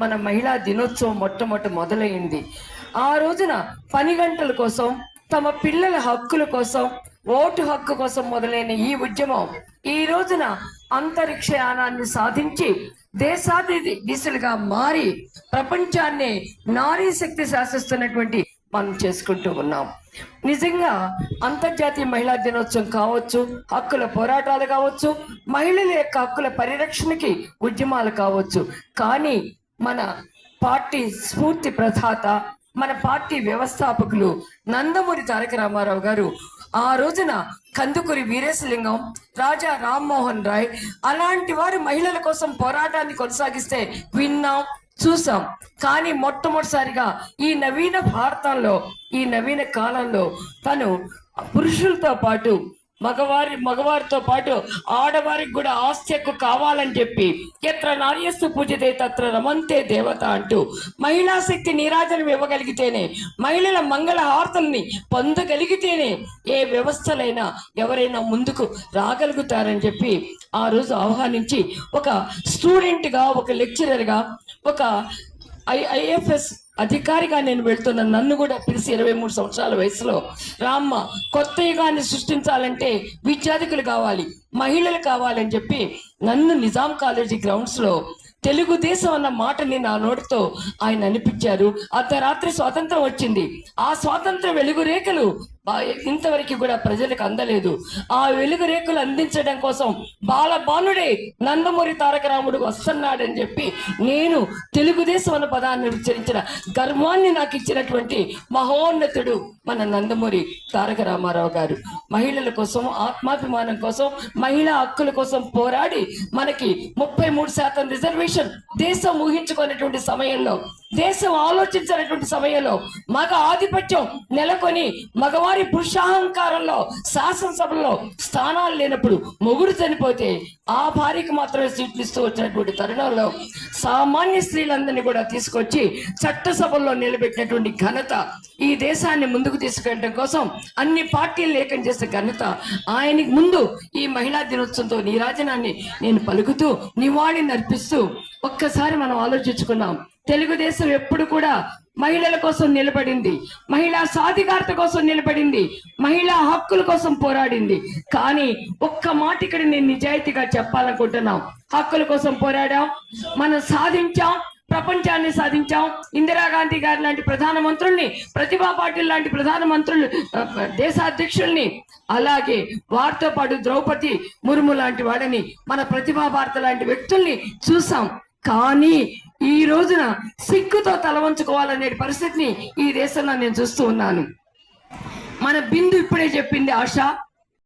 మన మహిళా దినోత్సవం మొట్టమొదటి మొదలైంది. ఆ రోజున పని గంటల కోసం తమ పిల్లల హక్కుల కోసం ఓటు హక్కు కోసం మొదలైన ఈ ఉద్యమం ఈ రోజున అంతరిక్ష యానాన్ని సాధించి దేశాది దిశలుగా మారి ప్రపంచాన్ని నారీ శక్తి శాసిస్తున్నటువంటి మనం చేసుకుంటూ ఉన్నాం. నిజంగా అంతర్జాతీయ మహిళా దినోత్సవం కావచ్చు హక్కుల పోరాటాలు కావచ్చు మహిళల యొక్క హక్కుల పరిరక్షణకి ఉద్యమాలు కావచ్చు. కానీ మన పార్టీ స్ఫూర్తి ప్రధాత మన పార్టీ వ్యవస్థాపకులు నందమూరి తారక రామారావు గారు ఆ రోజున కందుకూరి వీరేశలింగం రాజా రామ్మోహన్ రాయ్ అలాంటి వారు మహిళల కోసం పోరాటాన్ని కొనసాగిస్తే విన్నాం చూసాం. కానీ మొట్టమొదటిసారిగా ఈ నవీన భారతంలో ఈ నవీన కాలంలో తను పురుషులతో పాటు మగవారి మగవారితో పాటు ఆడవారికి కూడా ఆస్తి హక్కు కావాలని చెప్పి ఎత్ర నార్యస్తు పూజితే తత్ర రమంతే దేవత అంటూ మహిళా శక్తి నీరాజనం ఇవ్వగలిగితేనే మహిళల మంగళ హారతల్ని పొందగలిగితేనే ఏ వ్యవస్థలైనా ఎవరైనా ముందుకు రాగలుగుతారని చెప్పి ఆ రోజు ఆహ్వానించి ఒక స్టూడెంట్గా ఒక లెక్చరర్గా ఒక ఐ ఐఎఫ్ఎస్ అధికారిగా నేను వెళ్తున్న నన్ను కూడా పిలిచి ఇరవై మూడు సంవత్సరాల వయసులో రామ్మ కొత్త యుగాన్ని సృష్టించాలంటే విద్యార్థికులు కావాలి మహిళలు కావాలని చెప్పి నన్ను నిజాం కాలేజీ గ్రౌండ్స్లో తెలుగుదేశం అన్న మాటని నా నోటితో ఆయన అనిపించారు. అర్ధరాత్రి స్వాతంత్రం వచ్చింది. ఆ స్వాతంత్ర వెలుగు రేఖలు ఇంతవరకు కూడా ప్రజలకు అందలేదు. ఆ వెలుగు రేకులు అందించడం కోసం బాలబాలుడే నందమూరి తారక రాముడు వస్తున్నాడని చెప్పి నేను తెలుగుదేశం అన్న పదాన్ని ఉచ్చరించిన గర్వాన్ని నాకు ఇచ్చినటువంటి మహోన్నతుడు మన నందమూరి తారక రామారావు గారు. మహిళల కోసం ఆత్మాభిమానం కోసం మహిళా హక్కుల కోసం పోరాడి మనకి ముప్పై మూడు శాతం రిజర్వేషన్ దేశం ఊహించుకునేటువంటి సమయంలో దేశం ఆలోచించినటువంటి సమయంలో మగ ఆధిపత్యం నెలకొని మగవారి పురుషాహంకారంలో శాసనసభలో స్థానాలు లేనప్పుడు మొగుడు చనిపోతే ఆ భార్యకి మాత్రమే సీట్లు ఇస్తూ వచ్చినటువంటి తరుణంలో సామాన్య స్త్రీలందరినీ కూడా తీసుకొచ్చి చట్టసభల్లో నిలబెట్టినటువంటి ఘనత ఈ దేశాన్ని ముందుకు తీసుకెళ్ళడం కోసం అన్ని పార్టీలు లేఖం చేసే ఘనత ఆయనకి ముందు ఈ మహిళా దినోత్సవంతో నీరాజనాన్ని నేను పలుకుతూ నివాళిని అర్పిస్తూ ఒక్కసారి మనం ఆలోచించుకున్నాం తెలుగుదేశం ఎప్పుడు కూడా మహిళల కోసం నిలబడింది. మహిళా సాధికారత కోసం నిలబడింది. మహిళా హక్కుల కోసం పోరాడింది. కానీ ఒక్క మాట ఇక్కడ నేను నిజాయితీగా చెప్పాలనుకుంటున్నాం. హక్కుల కోసం పోరాడాం. మనం సాధించాం. ప్రపంచాన్ని సాధించాం. ఇందిరాగాంధీ గారి లాంటి ప్రధానమంత్రుల్ని ప్రతిభా పాటిల్ లాంటి ప్రధానమంత్రులు దేశాధ్యక్షుల్ని అలాగే వారితో పాటు ద్రౌపది ముర్ము లాంటి వాడని మన ప్రతిభా భారత లాంటి వ్యక్తుల్ని చూసాం. కానీ ఈ రోజున సిగ్గుతో తల వంచుకోవాలనే పరిస్థితిని ఈ దేశంలో నేను చూస్తూ ఉన్నాను. మన బిందు ఇప్పుడే చెప్పింది ఆశ.